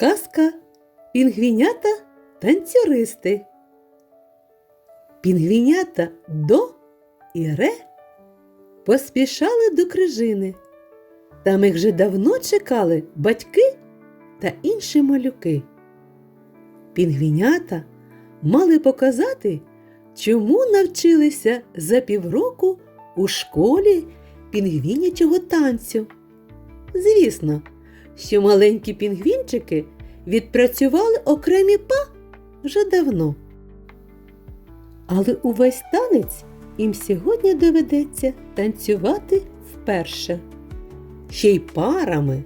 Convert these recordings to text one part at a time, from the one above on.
Казка Пінгвінята танцюристи. Пінгвінята до і ре поспішали до крижини. Там їх вже давно чекали батьки та інші малюки. Пінгвінята мали показати, чому навчилися за півроку у школі пінгвінячого танцю. Звісно, що маленькі пінгвінчики відпрацювали окремі па вже давно. Але увесь танець їм сьогодні доведеться танцювати вперше. Ще й парами.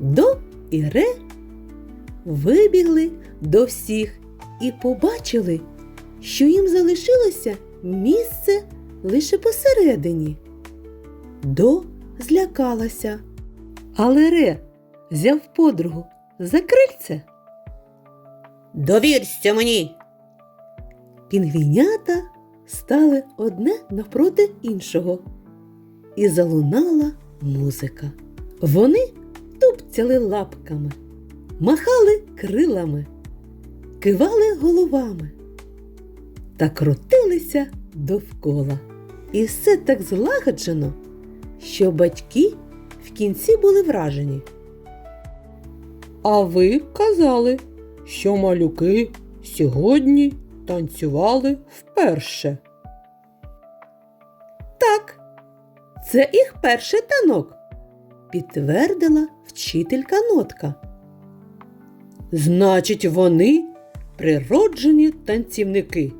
До і ре вибігли до всіх і побачили, що їм залишилося місце лише посередині. До злякалася. Але Ре взяв подругу за крильце. Довірся мені. Пінгвінята стали одне навпроти іншого, і залунала музика. Вони тупцяли лапками, махали крилами, кивали головами та крутилися довкола. І все так злагоджено, що батьки в кінці були вражені. А ви казали, що малюки сьогодні танцювали вперше. Так, це їх перший танок, підтвердила вчителька нотка. Значить, вони природжені танцівники.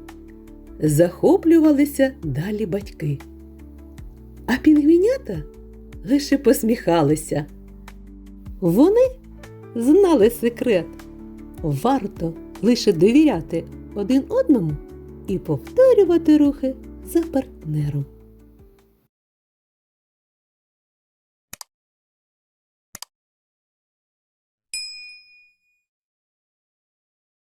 Захоплювалися далі батьки. А пінгвінята лише посміхалися. Вони знали секрет. Варто лише довіряти один одному і повторювати рухи за партнером.